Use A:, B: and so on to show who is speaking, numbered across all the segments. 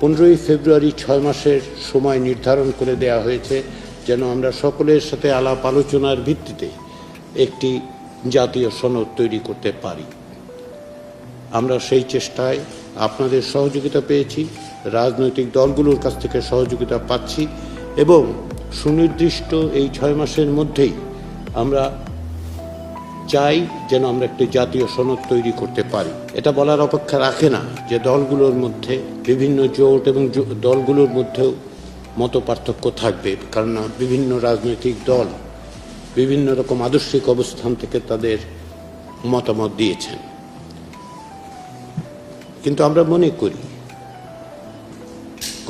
A: পনেরোই ফেব্রুয়ারি ছয় মাসের সময় নির্ধারণ করে দেয়া হয়েছে যেন আমরা সকলের সাথে আলাপ আলোচনার ভিত্তিতে একটি জাতীয় সনদ তৈরি করতে পারি। আমরা সেই চেষ্টায় আপনাদের সহযোগিতা পেয়েছি, রাজনৈতিক দলগুলোর কাছ থেকে সহযোগিতা পাচ্ছি এবং সুনির্দিষ্ট এই ছয় মাসের মধ্যেই আমরা চাই যেন আমরা একটি জাতীয় সনদ তৈরি করতে পারি। এটা বলার অপেক্ষা রাখে না যে দলগুলোর মধ্যে বিভিন্ন জোট এবং দলগুলোর মধ্যেও মত পার্থক্য থাকবে, কারণ বিভিন্ন রাজনৈতিক দল বিভিন্ন রকম আদর্শিক অবস্থান থেকে তাদের মতামত দিয়েছেন। কিন্তু আমরা মনে করি,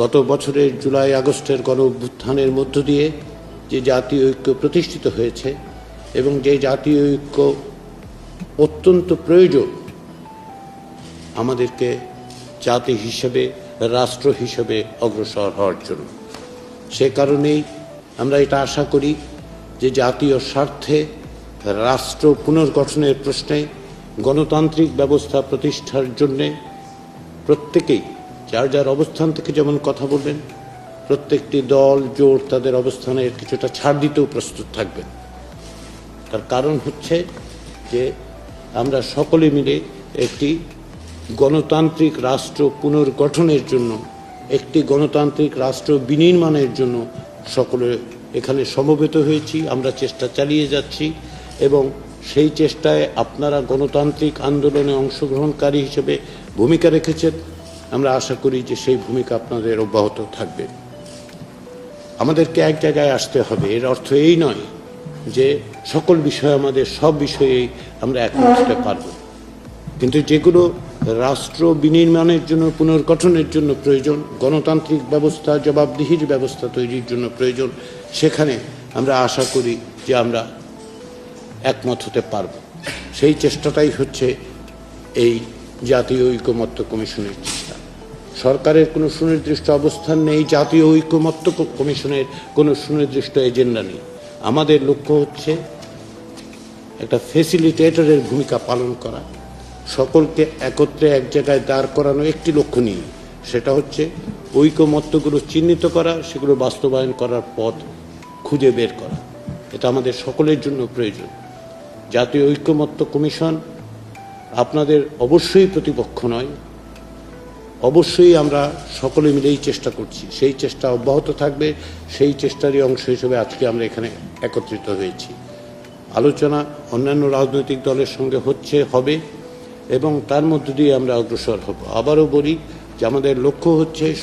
A: গত বছরের জুলাই আগস্টের গণ অভ্যুত্থানের মধ্য দিয়ে যে জাতীয় ঐক্য প্রতিষ্ঠিত হয়েছে এবং যে জাতীয় ঐক্য অত্যন্ত প্রয়োজন, আমাদেরকে জাতি হিসেবে, রাষ্ট্র হিসেবে অগ্রসর হওয়ার জন্য। সে কারণেই আমরা এটা আশা করি যে জাতীয় স্বার্থে রাষ্ট্র পুনর্গঠনের প্রশ্নে গণতান্ত্রিক ব্যবস্থা প্রতিষ্ঠার জন্যে প্রত্যেকেই যার যার অবস্থান থেকে যেমন কথা বলবেন, প্রত্যেকটি দল, জোট তাদের অবস্থানের কিছুটা ছাড় দিতেও প্রস্তুত থাকবেন। তার কারণ হচ্ছে যে আমরা সকলে মিলে একটি গণতান্ত্রিক রাষ্ট্র পুনর্গঠনের জন্য, একটি গণতান্ত্রিক রাষ্ট্র বিনির্মাণের জন্য সকলে এখানে সমবেত হয়েছি, আমরা চেষ্টা চালিয়ে যাচ্ছি এবং সেই চেষ্টায় আপনারা গণতান্ত্রিক আন্দোলনে অংশগ্রহণকারী হিসেবে ভূমিকা রেখেছেন। আমরা আশা করি যে সেই ভূমিকা আপনাদের অব্যাহত থাকবে। আমাদেরকে এক জায়গায় আসতে হবে, এর অর্থ এই নয় যে সকল বিষয়ে আমাদের, সব বিষয়েই আমরা একমত হতে পারব কিন্তু যেগুলো রাষ্ট্র বিনির্মাণের জন্য, পুনর্গঠনের জন্য প্রয়োজন, গণতান্ত্রিক ব্যবস্থা, জবাবদিহির ব্যবস্থা তৈরির জন্য প্রয়োজন, সেখানে আমরা আশা করি যে আমরা একমত হতে পারব। সেই চেষ্টাটাই হচ্ছে এই জাতীয় ঐকমত্য কমিশনের চেষ্টা। সরকারের কোনো সুনির্দিষ্ট অবস্থান নেই, জাতীয় ঐকমত্য কমিশনের কোনো সুনির্দিষ্ট এজেন্ডা নেই। আমাদের লক্ষ্য হচ্ছে একটা ফেসিলিটেটরের ভূমিকা পালন করা। সকলকে একত্রে এক জায়গায় দাঁড় করানো একটি লক্ষ্য নিয়ে। সেটা হচ্ছে ঐকমত্যগুলো চিহ্নিত করা, সেগুলো বাস্তবায়ন করার পথ খুঁজে বের করা। এটা আমাদের সকলের জন্য প্রয়োজন। জাতীয় ঐক্যমত্য কমিশন আপনাদের অবশ্যই প্রতিপক্ষ নয়। অবশ্যই আমরা সকলে মিলেই চেষ্টা করছি। সেই চেষ্টা অব্যাহত থাকবে। সেই চেষ্টারই অংশ হিসেবে আজকে আমরা এখানে একত্রিত হয়েছি। আলোচনা অন্যান্য রাজনৈতিক দলের সঙ্গে হচ্ছে, হবে এবং তার মধ্য দিয়ে আমরা অগ্রসর হব। আবারও বলি যে আমাদের লক্ষ্য হচ্ছে